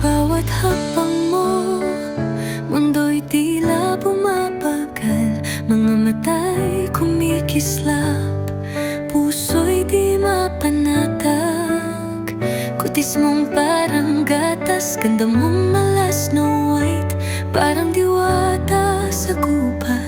bawat hapang mo Mundo'y tila bumabagal. Mga mata'y kumikislap Puso'y di mapanatag Kutis mong parang gatas Ganda mong malas no white. Parang diwata sa gubat.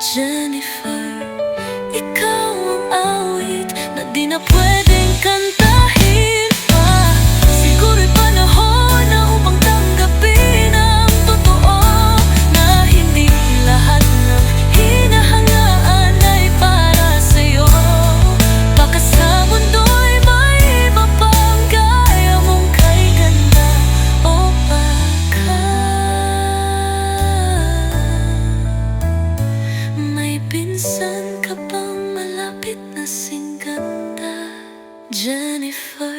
Jennifer, ikaw ang awit na di na pwede Minsan ka bang malapit na singganda Jennifer.